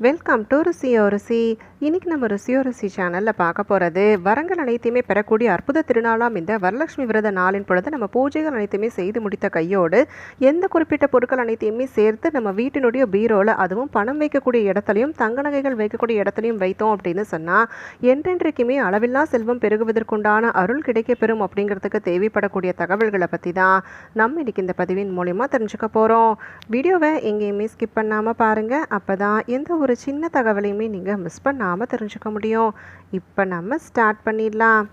Welcome to ருசியோ ருசி. இன்னைக்கு நம்ம ருசியோ ருசி சேனலில் பார்க்க போகிறது வரங்கள் அனைத்தையுமே பெறக்கூடிய அற்புத திருநாளாம் இந்த வரலட்சுமி விரத நாளின் பொழுது நம்ம பூஜைகள் அனைத்தையுமே செய்து முடித்த கையோடு எந்த குறிப்பிட்ட பொருட்கள் அனைத்தையுமே சேர்த்து நம்ம வீட்டினுடைய பீரோவில் அதுவும் பணம் வைக்கக்கூடிய இடத்துலையும் தங்க நகைகள் வைக்கக்கூடிய இடத்துலையும் வைத்தோம் அப்படின்னு சொன்னால் என்றென்றைக்குமே அளவில்லா செல்வம் பெருகுவதற்குண்டான அருள் கிடைக்கப்பெறும் அப்படிங்கிறதுக்கு தேவைப்படக்கூடிய தகவல்களை பற்றி தான் நம்ம இன்றைக்கி இந்த பதிவின் மூலிமா தெரிஞ்சுக்க போகிறோம் வீடியோவை எங்கேயுமே ஸ்கிப் பண்ணாமல் பாருங்கள் அப்போ தான் எந்த ஒரு சின்ன தகவலையுமே நீங்கள் மிஸ் பண்ணாமல் தெரிஞ்சுக்க முடியும். இப்போ நம்ம ஸ்டார்ட் பண்ணிடலாம்.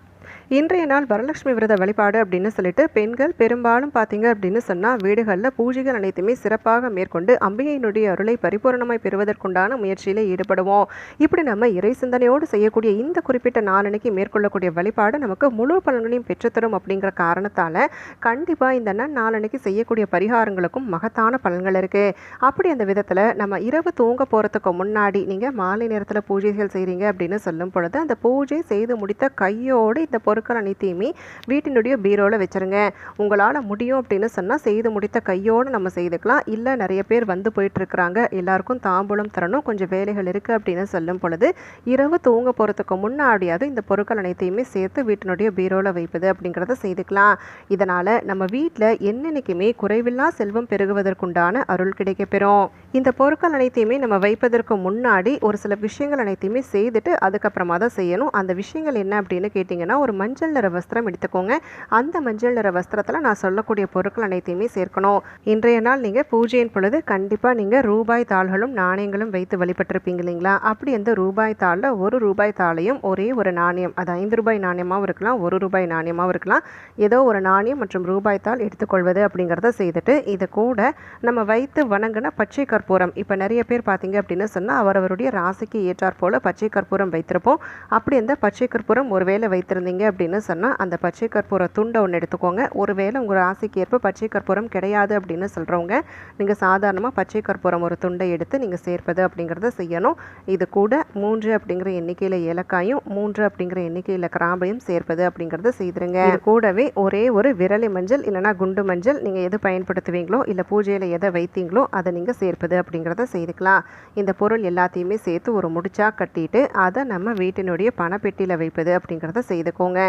இன்றைய நாள் வரலட்சுமி விரத வழிபாடு அப்படின்னு சொல்லிட்டு பெண்கள் பெரும்பாலும் பார்த்தீங்க அப்படின்னு சொன்னால் வீடுகளில் பூஜைகள் அனைத்துமே சிறப்பாக மேற்கொண்டு அம்பிகையினுடைய அருளை பரிபூரணமாய் பெறுவதற்குண்டான முயற்சியில் ஈடுபடுவோம். இப்படி நம்ம இறை சிந்தனையோடு செய்யக்கூடிய இந்த குறிப்பிட்ட நாளன்னைக்கு மேற்கொள்ளக்கூடிய வழிபாடு நமக்கு முழு பலன்களையும் பெற்றுத்தரும் அப்படிங்கிற காரணத்தால் கண்டிப்பாக இந்த நாள் நாளன்னைக்கு செய்யக்கூடிய பரிகாரங்களுக்கும் மகத்தான பலன்கள் இருக்குது அப்படி அந்த விதத்தில் நம்ம இரவு தூங்க போகிறதுக்கு முன்னாடி நீங்கள் மாலை நேரத்தில் பூஜைகள் செய்கிறீங்க அப்படின்னு சொல்லும் பொழுது அந்த பூஜை செய்து முடித்த கையோடு இந்த பொருட்கள் அனைத்தையுமே வீட்டினுடைய பீரோவில் வச்சுருங்க. உங்களால் முடியும் அப்படின்னு சொன்னால் செய்து முடித்த கையோடு நம்ம செய்துக்கலாம். இல்லை நிறைய பேர் வந்து போயிட்டுருக்குறாங்க. எல்லாருக்கும் தாம்பூலம் தரணும். கொஞ்சம் வேலைகள் இருக்குது அப்படின்னு சொல்லும் பொழுது இரவு தூங்க போகிறதுக்கு முன்னாடியாவது இந்த பொருட்கள் அனைத்தையுமே சேர்த்து வீட்டினுடைய பீரோவில் வைப்பது அப்படிங்கிறத செய்துக்கலாம். இதனால் நம்ம வீட்டில் என்னென்னைக்குமே குறைவில்லா செல்வம் பெருகுவதற்குண்டான அருள் கிடைக்கப்பெறும். இந்த பொருட்கள் அனைத்தையுமே நம்ம வைப்பதற்கு முன்னாடி ஒரு சில விஷயங்கள் அனைத்தையுமே செய்துட்டு அதுக்கப்புறமா தான் செய்யணும். அந்த விஷயங்கள் என்ன அப்படின்னு கேட்டிங்கன்னா ஒரு மஞ்சள் நிற வஸ்திரம் எடுத்துக்கோங்க. அந்த மஞ்சள் நிற வஸ்திரத்தில் நான் சொல்லக்கூடிய பொருட்கள் அனைத்தையுமே சேர்க்கணும். இன்றைய நாள் நீங்கள் பூஜையின் பொழுது கண்டிப்பாக நீங்கள் ரூபாய் தாள்களும் நாணயங்களும் வைத்து வழிபட்டிருப்பீங்க இல்லைங்களா? அப்படி அந்த ரூபாய் தாளில் ஒரு ரூபாய் தாளையும் ஒரே ஒரு நாணயம் அது ஐந்து ரூபாய் நாணயமாகவும் இருக்கலாம் ஒரு ரூபாய் நாணயமாகவும் இருக்கலாம். ஏதோ ஒரு நாணயம் மற்றும் ரூபாய் தாள் எடுத்துக்கொள்வது அப்படிங்கிறத செய்துட்டு இதை கூட நம்ம வைத்து வணங்கின பச்சை கற்பூரம். இப்போ நிறைய பேர் பார்த்தீங்க அப்படின்னு சொன்னால் அவரவருடைய ராசிக்கு ஏற்றாற் போல் பச்சை கற்பூரம் வைத்திருப்போம். அப்படி அந்த பச்சை கற்பூரம் ஒருவேளை வைத்திருந்தீங்க அப்படின்னு சொன்னால் அந்த பச்சை கற்பூர துண்டை ஒன்று எடுத்துக்கோங்க. ஒருவேளை உங்கள் ராசிக்கு ஏற்ப பச்சை கற்பூரம் கிடையாது அப்படின்னு சொல்கிறவங்க நீங்கள் சாதாரணமாக பச்சை கற்பூரம் ஒரு துண்டை எடுத்து நீங்கள் சேர்ப்பது அப்படிங்கிறத செய்யணும். இது கூட மூன்று அப்படிங்கிற எண்ணிக்கையில் ஏலக்காயும் மூன்று அப்படிங்கிற எண்ணிக்கையில் கிராம்பையும் சேர்ப்பது அப்படிங்கிறத செய்திருங்க. இது கூடவே ஒரே ஒரு விரலி மஞ்சள் இல்லைனா குண்டு மஞ்சள் நீங்கள் எது பயன்படுத்துவீங்களோ இல்லை பூஜையில் எதை வைத்தீங்களோ அதை நீங்கள் சேர்ப்பது அப்படிங்கிறத செய்துக்கலாம். இந்த பொருள் எல்லாத்தையுமே சேர்த்து ஒரு முடிச்சாக கட்டிட்டு அதை நம்ம வீட்டினுடைய பணப்பெட்டியில் வைப்பது அப்படிங்கிறத செய்துக்கோங்க.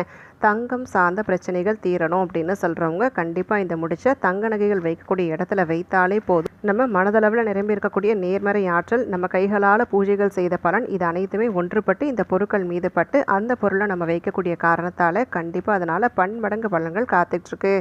தங்கம் சார்ந்த பிரச்சனைகள் தீரணும் அப்படின்னு சொல்கிறவங்க கண்டிப்பாக இந்த முடிச்ச தங்க நகைகள் வைக்கக்கூடிய இடத்துல வைத்தாலே போதும். நம்ம மனதளவில் நிரம்பி இருக்கக்கூடிய நேர்மறை ஆற்றல் நம்ம கைகளால் பூஜைகள் செய்த பலன் இது அனைத்துமே ஒன்றுபட்டு இந்த பொருட்கள் மீது பட்டு அந்த பொருளை நம்ம வைக்கக்கூடிய காரணத்தால் கண்டிப்பாக அதனால் பன்மடங்கு பலன்கள் காத்துட்ருக்கு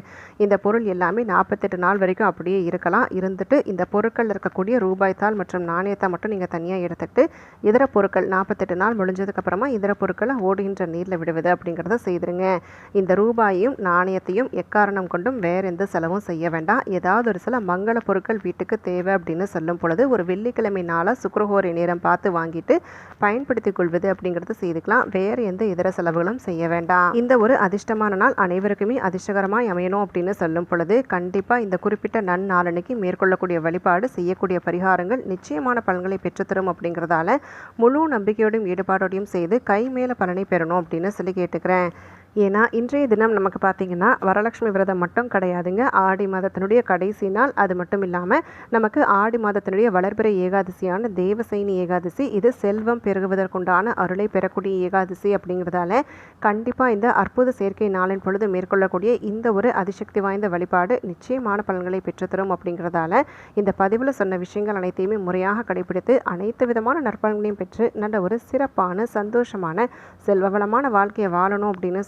இந்த பொருள் எல்லாமே நாற்பத்தெட்டு நாள் வரைக்கும் அப்படியே இருக்கலாம். இருந்துட்டு இந்த பொருட்கள் இருக்கக்கூடிய ரூபாய் தாள் மற்றும் நாணயத்தை மட்டும் நீங்கள் தனியாக எடுத்துக்கிட்டு இதர பொருட்கள் நாற்பத்தெட்டு நாள் முடிஞ்சதுக்கப்புறமா இதர பொருட்களை ஓடுகின்ற நீரில் விடுவது அப்படிங்கிறத செய்திருங்க. இந்த ரூபாயையும் நாணயத்தையும் எக்காரணம் கொண்டும் வேறு எந்த செலவும் செய்ய வேண்டாம். ஏதாவது ஒரு சில மங்கள பொருட்கள் வீட்டுக்கு தேவை அப்படின்னு சொல்லும் பொழுது ஒரு வெள்ளிக்கிழமை நாளாக சுக்கரஹோரை நேரம் பார்த்து வாங்கிட்டு பயன்படுத்திக் கொள்வது அப்படிங்கிறத செய்துக்கலாம். வேறு எந்த இதர செலவுகளும் செய்ய வேண்டாம். இந்த ஒரு அதிர்ஷ்டமான நாள் அனைவருக்குமே அதிர்ஷ்டகரமாய் அமையணும் அப்படின்னு சொல்லும் பொழுது கண்டிப்பாக இந்த குறிப்பிட்ட நன்னாளனைக்கு மேற்கொள்ளக்கூடிய வழிபாடு செய்யக்கூடிய பரிகாரங்கள் நிச்சயமான பலன்களை பெற்றுத்தரும் அப்படிங்கிறதால முழு நம்பிக்கையோடும் ஈடுபாடோடையும் செய்து கை மேல பலனை பெறணும் அப்படின்னு சொல்லி கேட்டுக்கிறேன். ஏன்னா இன்றைய தினம் நமக்கு பார்த்தீங்கன்னா வரலட்சுமி விரதம் மட்டும் கிடையாதுங்க. ஆடி மாதத்தினுடைய கடைசி நாள். அது மட்டும் இல்லாமல் நமக்கு ஆடி மாதத்தினுடைய வளர்பிறை ஏகாதசியான தேவசைனி ஏகாதசி இது செல்வம் பெருகுவதற்குண்டான அருளை பெறக்கூடிய ஏகாதசி அப்படிங்கிறதால கண்டிப்பாக இந்த அற்புத சேர்க்கை நாளின் பொழுது மேற்கொள்ளக்கூடிய இந்த ஒரு அதிசக்தி வாய்ந்த வழிபாடு நிச்சயமான பலன்களை பெற்றுத்தரும் அப்படிங்கிறதால இந்த பதிவில் சொன்ன விஷயங்கள் அனைத்தையுமே முறையாக கடைபிடித்து அனைத்து விதமான நற்பலன்களையும் பெற்று நல்ல ஒரு சிறப்பான சந்தோஷமான செல்வவளமான வாழ்க்கையை வாழணும் அப்படின்னு